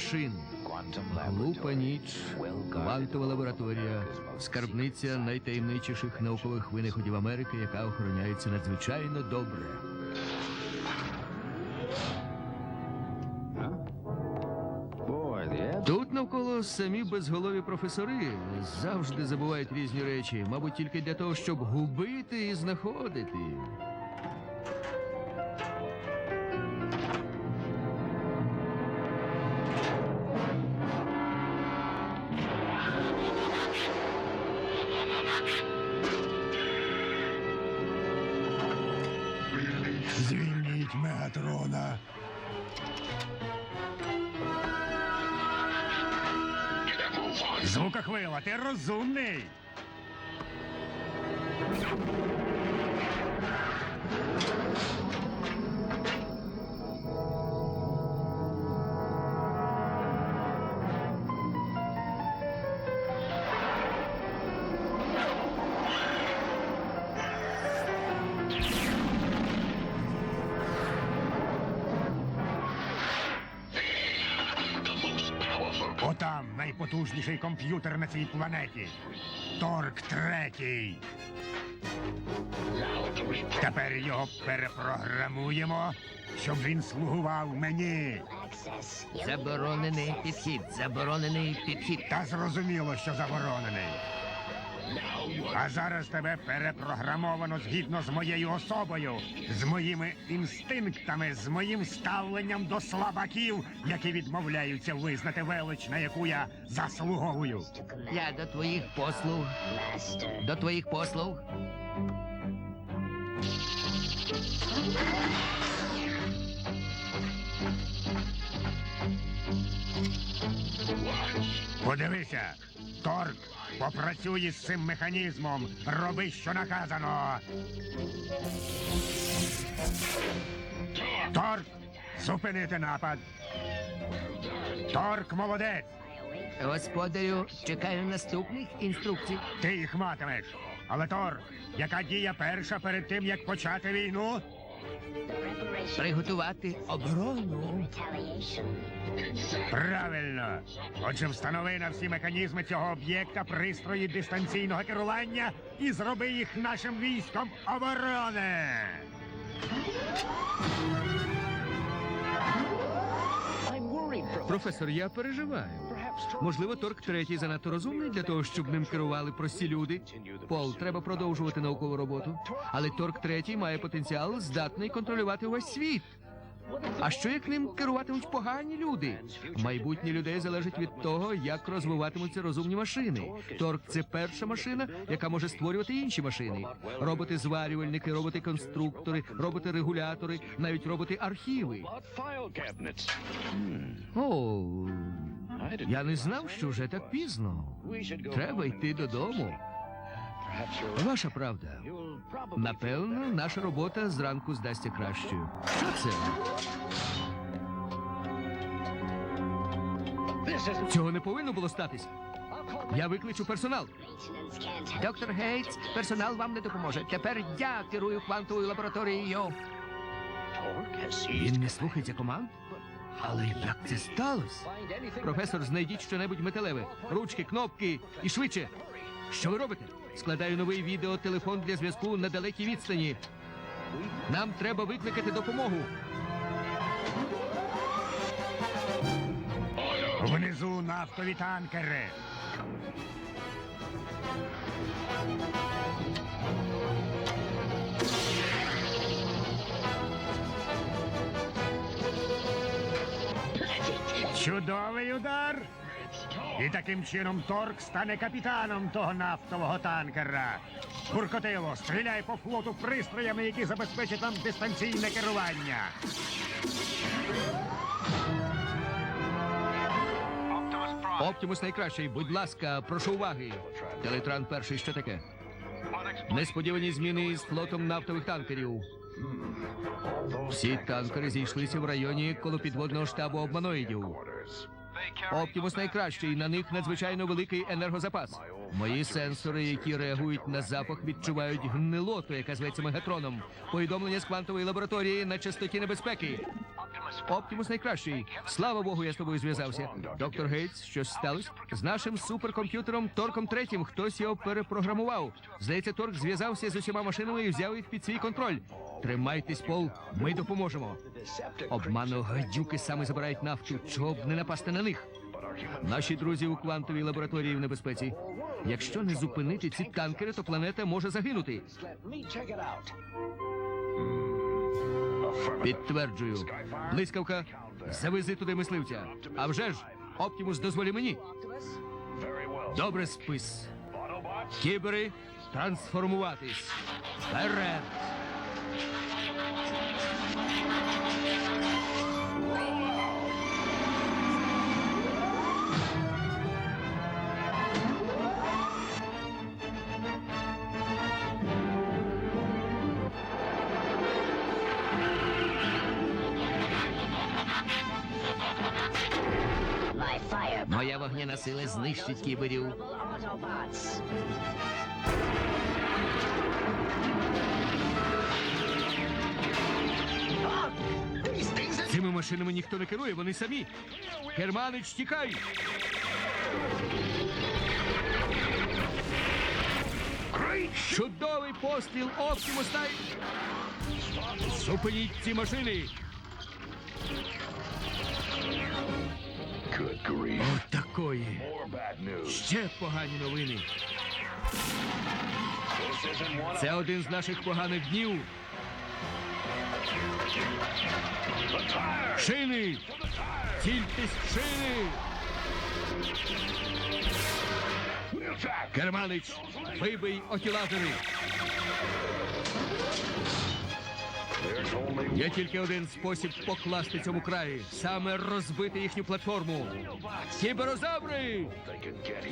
Машин. Глупа ніч, квантова лабораторія, скарбниця найтаємничіших наукових винаходів Америки, яка охороняється надзвичайно добре. Тут навколо самі безголові професори завжди забувають різні речі, мабуть, тільки для того, щоб губити і знаходити. Отам найпотужніший комп'ютер на цій планеті. Торк третій. Тепер його перепрограмуємо, щоб він слугував мені. Заборонений підхід, заборонений підхід. Та зрозуміло, що заборонений. А зараз тебе перепрограмовано згідно з моєю особою, з моїми інстинктами, з моїм ставленням до слабаків, які відмовляються визнати велич, на яку я заслуговую. Я до твоїх послуг. До твоїх послуг. Подивися, Торк, попрацюй з цим механізмом. Роби, що наказано. Торк, зупинити напад. Торк молодець. Господарю, чекаю наступних інструкцій. Ти їх матимеш. Але Торк, яка дія перша перед тим, як почати війну? Приготувати оборону. Правильно. Отже, встанови на всі механізми цього об'єкта пристрої дистанційного керування і зроби їх нашим військом оборони. Професор, я переживаю. Можливо, торк третій занадто розумний для того, щоб ним керували прості люди. Пол, треба продовжувати наукову роботу. Але торк третій має потенціал, здатний контролювати увесь світ. А що як ним керуватимуть погані люди? Майбутнє людей залежить від того, як розвиватимуться розумні машини. Торк це перша машина, яка може створювати інші машини. Роботи-зварювальники, роботи-конструктори, роботи-регулятори, навіть роботи-архіви. О, я не знав, що вже так пізно. Треба йти додому. Ваша правда. Напевно, наша робота зранку здасться кращою. Що це? Цього не повинно було статися. Я викличу персонал. Доктор Гейтс, персонал вам не допоможе. Тепер я керую квантовою лабораторією. Він не слухається команд? Але як це сталося? Професор, знайдіть щонебудь металеве. Ручки, кнопки і швидше. Що ви робите? Складаю новий відеотелефон для зв'язку на далекій відстані. Нам треба викликати допомогу. Внизу нафтові танкери. Чудовий удар. І таким чином Торк стане капітаном того нафтового танкера. Буркотило, стріляй по флоту пристроями, які забезпечать нам дистанційне керування. Оптимус найкращий, будь ласка, прошу уваги. Телетран перший, що таке? Несподівані зміни з флотом нафтових танкерів. Всі танкери зійшлися в районі коло підводного штабу обманоїдів. Оптимус найкращий, на них надзвичайно великий енергозапас. Мої сенсори, які реагують на запах, відчувають гнилоту, яка зветься мегатроном. Повідомлення з квантової лабораторії на частоті небезпеки. Оптимус найкращий. Слава Богу, я з тобою зв'язався. Доктор Гейтс, щось сталося? З нашим суперкомп'ютером Торком третім хтось його перепрограмував. Здається, Торк зв'язався з усіма машинами і взяв їх під свій контроль. Тримайтесь, Пол, ми допоможемо. Обманно гадюки саме забирають нафту, чого б не напасти на них. Наші друзі у квантовій лабораторії в небезпеці. Якщо не зупинити ці танкери, то планета може загинути. Підтверджую. Блискавка, завези туди мисливця. А вже ж, Оптімус дозволі мені. Добре спис. Кібери, трансформуватись. Вперед! Моя вогняна сила знищить кіберів. Цими машинами ніхто не керує, вони самі. Керманич, тікай! Чудовий постріл Оптимус Най! Зупиніть ці машини! От такої. Ще погані новини. Це один з наших поганих днів. Шини! Цільтесь шини! Керманич, вибий отілазери! Є тільки один спосіб покласти цьому краї. Саме розбити їхню платформу. Кіберозаври!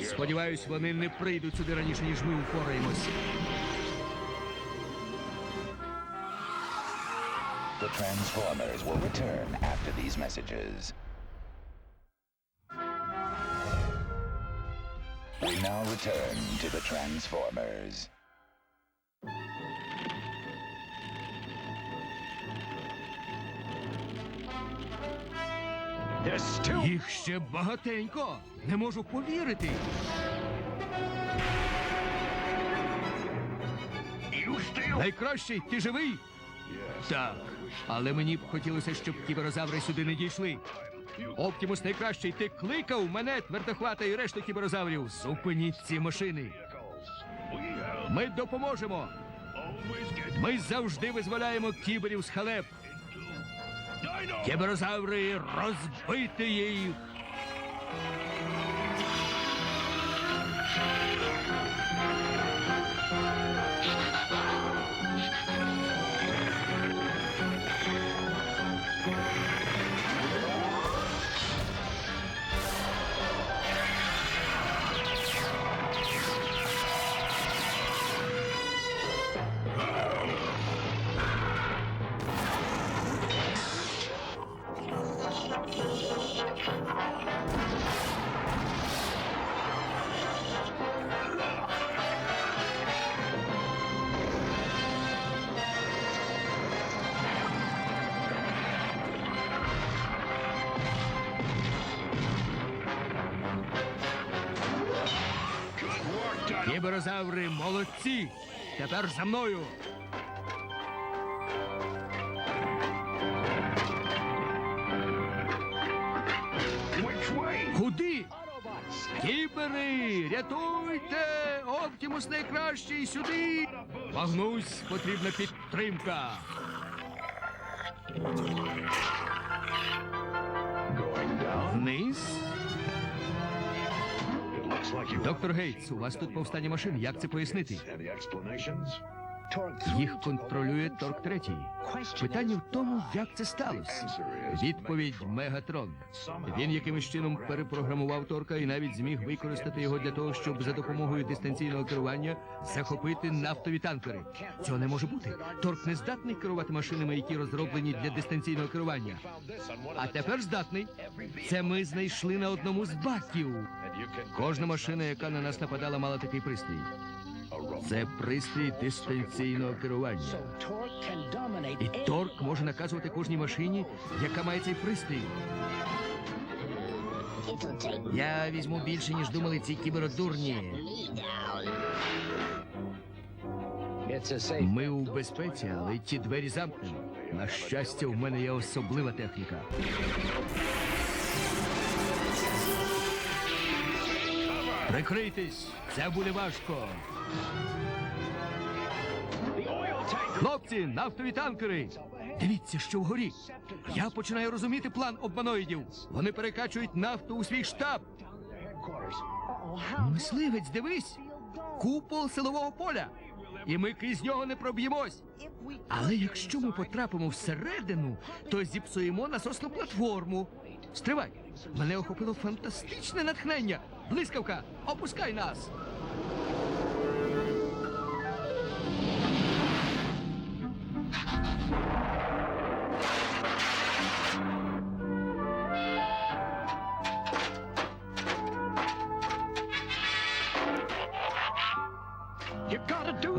Сподіваюсь, вони не прийдуть сюди раніше, ніж ми упораємось. The Transformers will return after these messages. We now return to the Transformers. Їх ще багатенько. Не можу повірити. Найкращий, ти живий? Так. Але мені б хотілося, щоб кіберозаври сюди не дійшли. Оптимус найкращий, ти кликав мене, твердохвата і решту кіберозаврів. Зупиніть ці машини. Ми допоможемо. Ми завжди визволяємо кіберів з халеп. Кіберозаври розбити їх. Кіберозаври молодці. Тепер за мною. Куди? Кібери, рятуйте! Оптимус найкращий сюди! Магнусь, потрібна підтримка. Вниз. Доктор Гейтс, у вас тут повстання машин. Як це пояснити? Їх контролює Торк третій. Питання в тому, як це сталося. Відповідь Мегатрон. Він якимось чином перепрограмував Торка і навіть зміг використати його для того, щоб за допомогою дистанційного керування захопити нафтові танкери. Цього не може бути. Торк не здатний керувати машинами, які розроблені для дистанційного керування. А тепер здатний. Це ми знайшли на одному з баків. Кожна машина, яка на нас нападала, мала такий пристрій. Це пристрій дистанційного керування. І торк може наказувати кожній машині, яка має цей пристрій. Я візьму більше, ніж думали ці кіберодурні. Ми у безпеці, але ті двері замкнені. На щастя, в мене є особлива техніка. Прикрийтесь, це буде важко. Хлопці, нафтові танкери! Дивіться, що вгорі. Я починаю розуміти план обманоїдів. Вони перекачують нафту у свій штаб. Мисливець, дивись! Купол силового поля. І ми крізь нього не проб'ємось. Але якщо ми потрапимо всередину, то зіпсуємо насосну платформу. Стривай! Мене охопило фантастичне натхнення. Блискавка, опускай нас.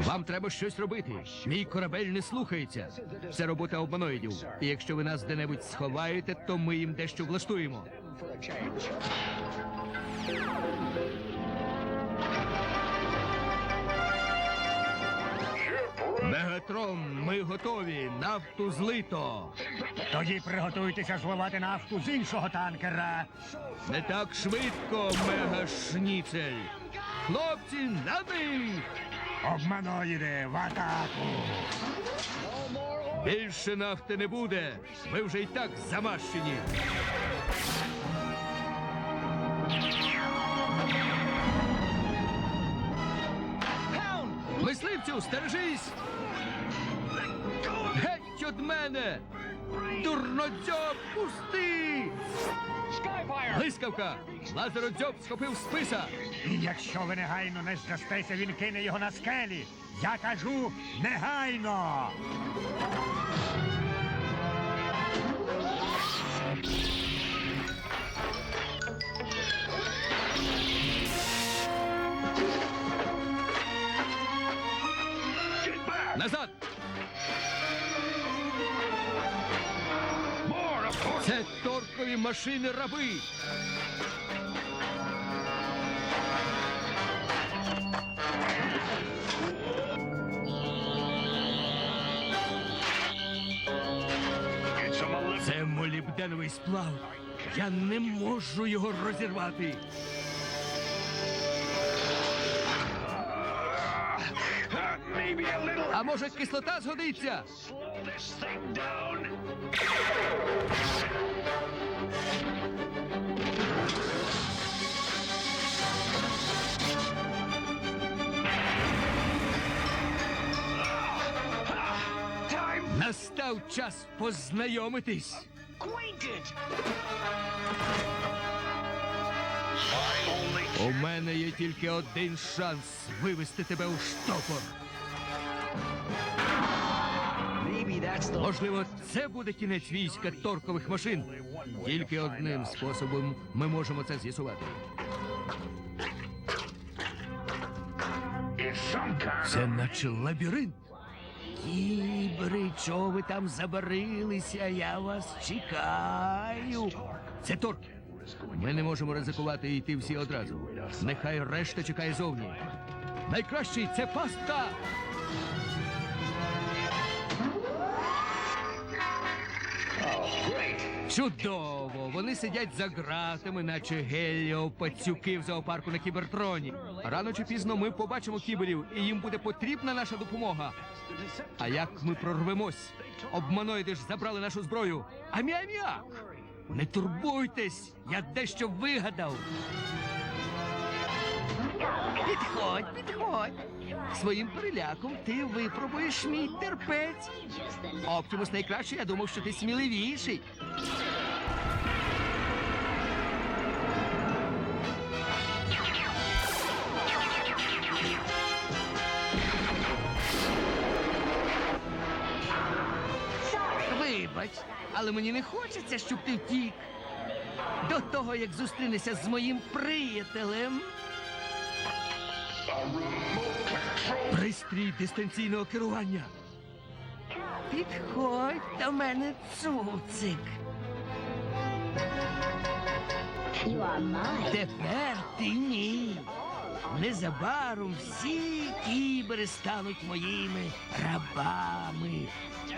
Вам треба щось робити. Мій корабель не слухається. Це робота обманоїдів. І якщо ви нас де-небудь сховаєте, то ми їм дещо влаштуємо. Мегатрон, ми готові. Нафту злито. Тоді приготуйтеся зливати нафту з іншого танкера. Не так швидко, мегашніцель. Хлопці, на них! Обманоїди в атаку. Більше нафти не буде. Ви вже й так замащені. Мисливцю, стережись! Геть од мене! Дурнодзьоб, пусти! Блискавка! Лазеродзьоб схопив списа! І якщо ви негайно не здастеся, він кине його на скелі. Я кажу негайно. Машини раби! Це молібденовий сплав. Я не можу його розірвати. А може кислота згодиться? Настав час познайомитись. У мене є тільки один шанс вивести тебе у штопор. Можливо, це буде кінець війська торкових машин. Тільки одним способом ми можемо це з'ясувати. Це наче лабіринт. Кібри, чого ви там забарилися? Я вас чекаю. Це торк. Ми не можемо ризикувати і йти всі одразу. Нехай решта чекає зовні. Найкращий це пастка. Чудово! Вони сидять за ґратами, наче геліопацюки в зоопарку на кібертроні. Рано чи пізно ми побачимо кіберів, і їм буде потрібна наша допомога. А як ми прорвемось? Обманоїди ж забрали нашу зброю. А м'як! Не турбуйтесь, я дещо вигадав. Підходь, підходь. Своїм переляком ти випробуєш мій терпець. Оптимус найкраще, я думав, що ти сміливіший. Вибач, але мені не хочеться, щоб ти втік. До того, як зустрінешся з моїм приятелем. Пристрій дистанційного керування. підходь до мене, цуцик. You are mine. Тепер ти мій. Незабаром всі кібери стануть моїми рабами.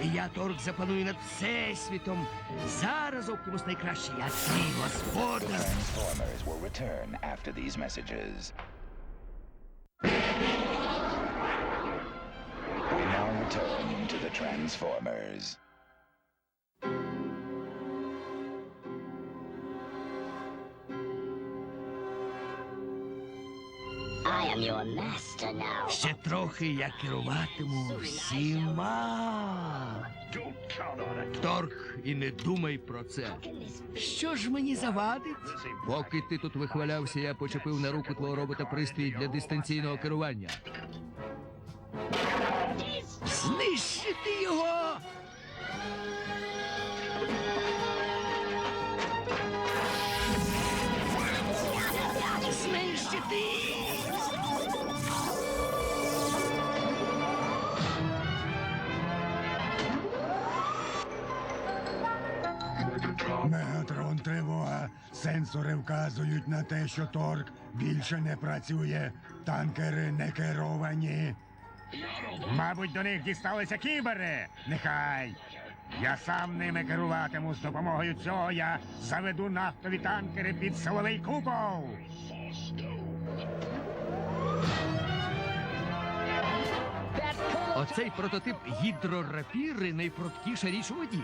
І я торг запаную над всесвітом. Зараз Оптимус найкращий, я твій господар. We now return to the Transformers. I am your master now. Ще трохи я керуватиму всіма. Торг, і не думай про це. Що ж мені завадить? Поки ти тут вихвалявся, я почепив на руку твого робота пристрій для дистанційного керування. Знищити його! Знищити! Тривога. Сенсори вказують на те, що торг більше не працює. Танкери не керовані. Мабуть, до них дісталися кібери. Нехай. Я сам ними керуватиму. З допомогою цього я заведу нафтові танкери під силовий купол. Оцей прототип гідрорапіри найпруткіша річ у воді.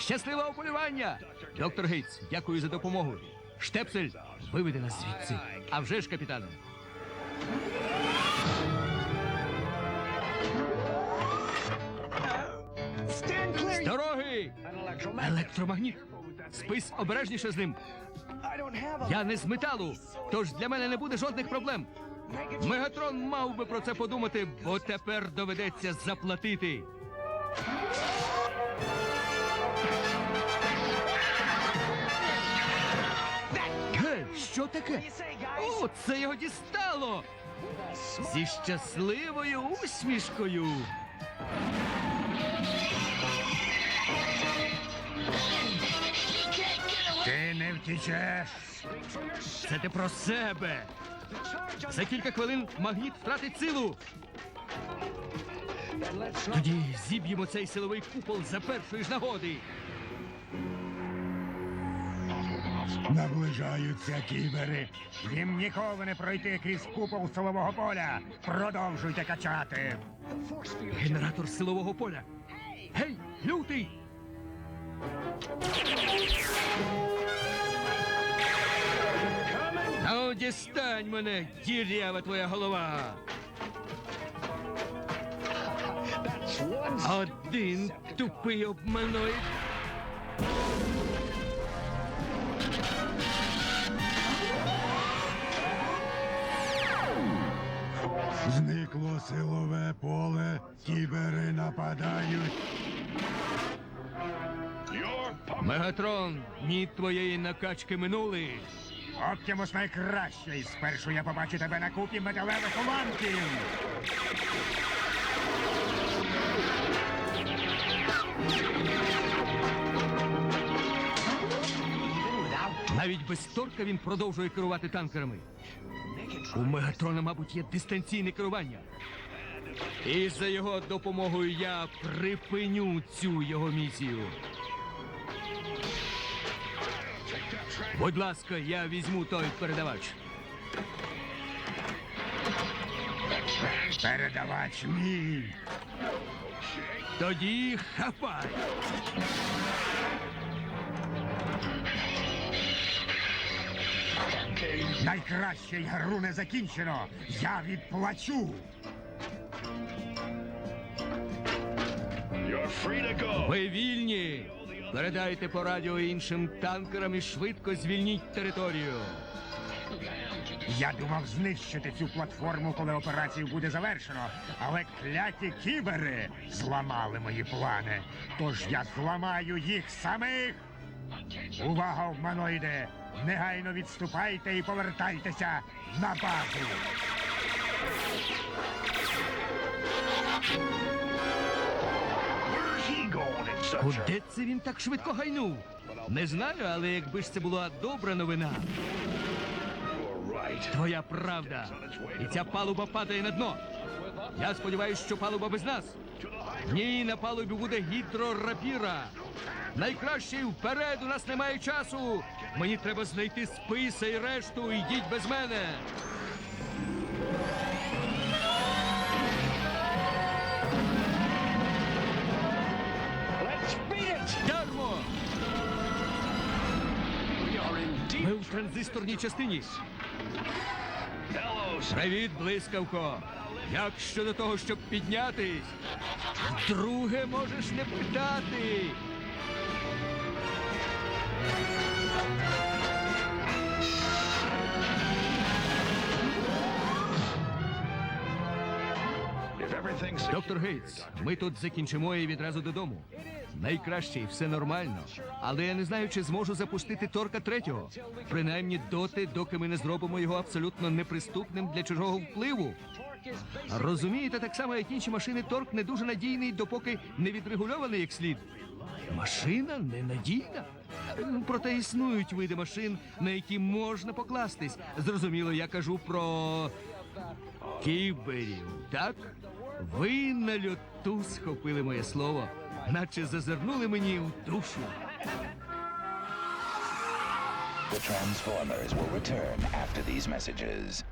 Щасливого полювання! Доктор Гейтс, дякую за допомогу. Штепсель, виведи нас звідси. А вже ж, капітане. З дороги! Електромагніт! Спис обережніше з ним. Я не з металу, тож для мене не буде жодних проблем. Мегатрон мав би про це подумати, бо тепер доведеться заплатити. Що таке? О, це його дістало! Зі щасливою усмішкою. Ти не втічеш. Це ти про себе. За кілька хвилин магніт втратить силу. Тоді зіб'ємо цей силовий купол за першої ж нагоди. Наближаються кібери. Їм ніколи не пройти крізь купол силового поля. Продовжуйте качати. Генератор силового поля. Гей, лютий! Ну, дістань мене, дірява твоя голова. Один тупий обманоїд. Силове поле, кібери нападають. Мегатрон, ні твоєї накачки минули. Оптимус найкращий. Спершу я побачу тебе на купі металевих уламків. Навіть без торка він продовжує керувати танкерами. У Мегатрона, мабуть, є дистанційне керування. І за його допомогою я припиню цю його місію. Будь ласка, я візьму той передавач. Передавач мій. Тоді хапай. Найкращий гру не закінчено. Я відплачу. Ви вільні. Передайте по радіо іншим танкерам і швидко звільніть територію. Я думав знищити цю платформу, коли операцію буде завершено. Але кляті кібери зламали мої плани. Тож я зламаю їх самих. Увага, обманоїде! Негайно відступайте і повертайтеся на базу. Куди це він так швидко гайнув? Не знаю, але якби ж це була добра новина. Твоя правда. І ця палуба падає на дно. Я сподіваюся, що палуба без нас. Ні, на палубі буде гідрорапіра. Найкращий вперед, у нас немає часу. Мені треба знайти списа і решту. Йдіть без мене. Ми у транзисторній частині. Привіт, блискавко. Як щодо того, щоб піднятись? Друге можеш не питати. Доктор Гейтс, ми тут закінчимо і відразу додому. Найкраще все нормально. Але я не знаю, чи зможу запустити торка третього. Принаймні доти, доки ми не зробимо його абсолютно неприступним для чужого впливу. Розумієте, так само, як інші машини, торк не дуже надійний, допоки не відрегульований як слід. Машина ненадійна. Проте існують види машин, на які можна покластись. Зрозуміло, я кажу про кіберів, так? Ви на льоту схопили моє слово, наче зазирнули мені в душу. The Transformers will return after these messages.